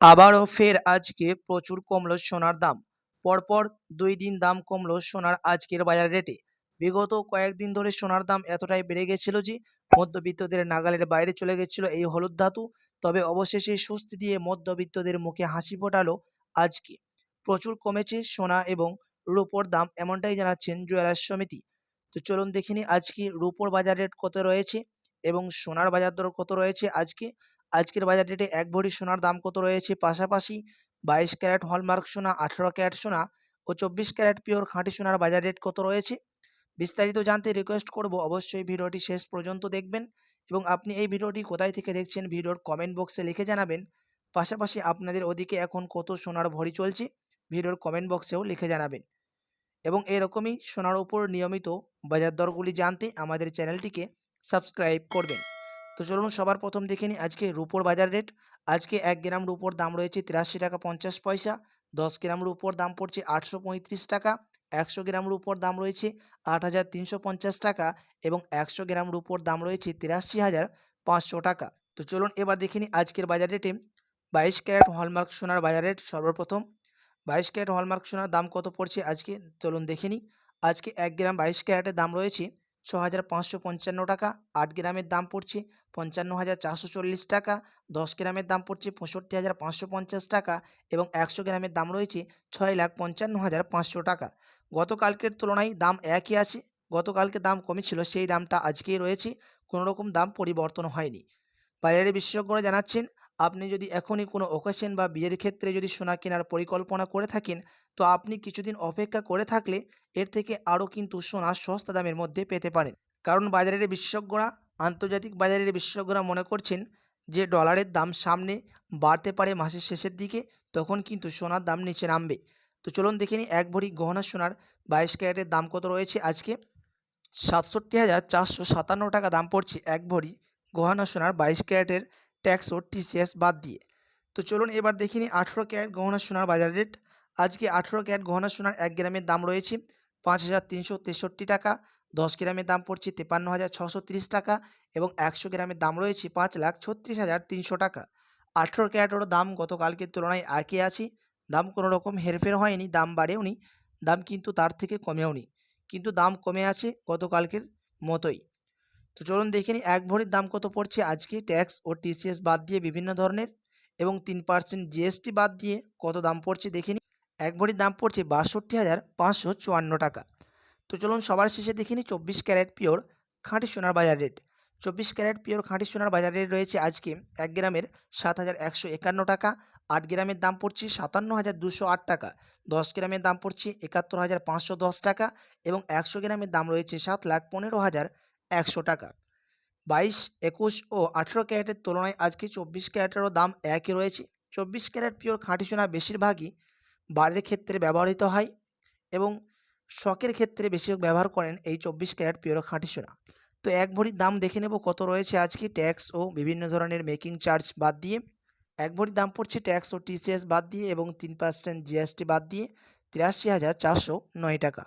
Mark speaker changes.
Speaker 1: আবারও ফের আজকে প্রচুর কমলো সোনার দাম। পরপর দুই দিন দাম কমলো সোনার আজকের বাজার রেটে। বিগত কয়েকদিন ধরে সোনার দাম এতটাই বেড়ে গেছিল যে, মধ্যবিত্তদের নাগালের বাইরে চলে গেছিল এই হলুদ ধাতু। তবে অবশেষে স্বস্তি দিয়ে মধ্যবিত্তদের মুখে হাসি ফোটালো আজকে। প্রচুর কমেছে সোনা এবং রূপোর দাম এমনটাই জানাচ্ছেন জুয়েলার্স সমিতি। তো চলুন দেখিনি আজকে রূপোর বাজার রেট কত রয়েছে এবং সোনার বাজার দর কত রয়েছে আজকে। আজকের বাজার রেটে এক ভরি সোনার দাম কত রয়েছে? পাশাপাশি বাইশ ক্যারেট হলমার্ক সোনা, আঠারো ক্যারেট সোনা ও চব্বিশ ক্যারেট পিওর খাঁটি সোনার বাজার রেট কত রয়েছে? বিস্তারিত জানতে রিকোয়েস্ট করব। অবশ্যই ভিডিওটি শেষ পর্যন্ত দেখবেন এবং আপনি এই ভিডিওটি কোথায় থেকে দেখছেন ভিডিওর কমেন্ট বক্সে লিখে জানাবেন। পাশাপাশি আপনাদের ওদিকে এখন কত সোনার ভরি চলছে ভিডিওর কমেন্ট বক্সেও লিখে জানাবেন। এবং এরকমই সোনার উপর নিয়মিত বাজার দরগুলি জানতে আমাদের চ্যানেলটিকে সাবস্ক্রাইব করবেন। তো চলুন সবার প্রথম দেখে নিই আজকে রুপোর বাজার রেট আজকে এক গ্রাম রুপোর দাম রয়েছে তিরাশি টাকা পঞ্চাশ পয়সা। দশ গ্রাম রুপোর দাম পড়ছে আটশো পঁয়ত্রিশ টাকা। একশো গ্রাম রুপোর দাম রয়েছে আট হাজার তিনশো পঞ্চাশ টাকা এবং একশো গ্রাম রুপোর দাম রয়েছে তিরাশি হাজার পাঁচশো টাকা। তো চলুন এবার দেখে নিই আজকের বাজার রেটে বাইশ ক্যারেট হলমার্ক সোনার বাজার রেট সর্বপ্রথম। বাইশ ক্যারেট হলমার্ক সোনার দাম কত পড়ছে আজকে? চলুন দেখে নিই। আজকে এক গ্রাম বাইশ ক্যারেটের দাম রয়েছে ছ হাজার পাঁচশো পঞ্চান্ন টাকা, আট গ্রামের দাম পড়ছে পঞ্চান্ন হাজার চারশো চল্লিশ টাকা, দশ গ্রামের দাম পড়ছে পঁয়ষট্টি হাজার পাঁচশো পঞ্চাশ টাকা এবং একশো গ্রামের দাম রয়েছে ছয় লাখ পঞ্চান্ন হাজার পাঁচশো টাকা। গতকালকের তুলনায় দাম একই আছে, গতকালকে দাম কমেছিল, সেই দামটা আজকেই রয়েছে কোনো রকম দাম পরিবর্তন হয়নি। বাজারে বিশেষজ্ঞরা জানাচ্ছেন, আপনি যদি এখনই কোনো অকেশন বা বিয়ের ক্ষেত্রে যদি সোনা কেনার পরিকল্পনা করে থাকেন তো আপনি কিছুদিন অপেক্ষা করে থাকলে এর থেকে আরও কিন্তু সোনা সস্তা দামের মধ্যে পেতে পারেন। কারণ বাজারের বিশেষজ্ঞরা, আন্তর্জাতিক বাজারের বিশেষজ্ঞরা মনে করছেন যে ডলারের দাম সামনে বাড়তে পারে মাসের শেষের দিকে, তখন কিন্তু সোনার দাম নিচে নামবে। তো চলুন দেখে নিই, এক ভরি গহনা সোনার বাইশ ক্যারেটের দাম কত রয়েছে আজকে? সাতষট্টি হাজার চারশো সাতান্ন টাকা দাম পড়ছে এক ভরি গহনা সোনার বাইশ ক্যারেটের ট্যাক্স ও টিসিএস বাদ দিয়ে। তো চলুন এবার দেখিনি আঠেরো ক্যারেট গহনা সোনার বাজার রেট আজকে আঠেরো ক্যারেট গহনা সোনার এক গ্রামের দাম রয়েছে পাঁচ হাজার তিনশো তেষট্টি টাকা। দশ গ্রামের দাম পড়ছে তেপান্ন হাজার ছশো তিরিশ টাকা এবং একশো গ্রামের দাম রয়েছে পাঁচ লাখ ছত্রিশ হাজার তিনশো টাকা। আঠেরো ক্যারেটেরও দাম গতকালকের তুলনায় একই আছে। দাম কোনো রকম হেরফের হয়নি, দাম বাড়েওনি দাম কিন্তু তার থেকে কমেওনি কিন্তু দাম কমে আছে গতকালকের মতোই। তো চলুন দেখে নিই, এক ভরির দাম কত পড়ছে আজকে? ট্যাক্স ও টিসিএস বাদ দিয়ে বিভিন্ন ধরনের এবং তিন পার্সেন্ট জিএসটি বাদ দিয়ে কত দাম পড়ছে দেখে এক ভরির দাম পড়ছে বাষট্টি হাজার পাঁচশো চুয়ান্ন টাকা। তো চলুন সবার শেষে দেখে নিই চব্বিশ ক্যারেট পিওর খাঁটি সোনার বাজার রেট। চব্বিশ ক্যারেট পিওর খাঁটি সোনার বাজার রেট রয়েছে আজকে এক গ্রামের সাত হাজার একশো একান্ন টাকা, আট গ্রামের দাম পড়ছে সাতান্ন হাজার দুশো আট টাকা, দশ গ্রামের দাম পড়ছে একাত্তর হাজার পাঁচশো দশ টাকা এবং একশো গ্রামের দাম রয়েছে সাত লাখ পনেরো হাজার একশো টাকা। বাইশ, একুশ ও আঠেরো ক্যারেটের তুলনায় আজকে চব্বিশ ক্যারেটেরও দাম একই রয়েছে। চব্বিশ ক্যারেট পিওর খাঁটি সোনা বেশিরভাগই বাড়ির ক্ষেত্রে ব্যবহৃত হয় এবং শখের ক্ষেত্রে বেশিরভাগ ব্যবহার করেন এই চব্বিশ ক্যারেট পিওর খাঁটি সোনা। তো এক ভরির দাম দেখে নেব কত রয়েছে আজকে ট্যাক্স ও বিভিন্ন ধরনের মেকিং চার্জ বাদ দিয়ে। এক ভরির দাম পড়ছে ট্যাক্স ও টিসিএস বাদ দিয়ে এবং তিন পার্সেন্ট জিএসটি বাদ দিয়ে তিরাশি হাজার চারশো নয় টাকা।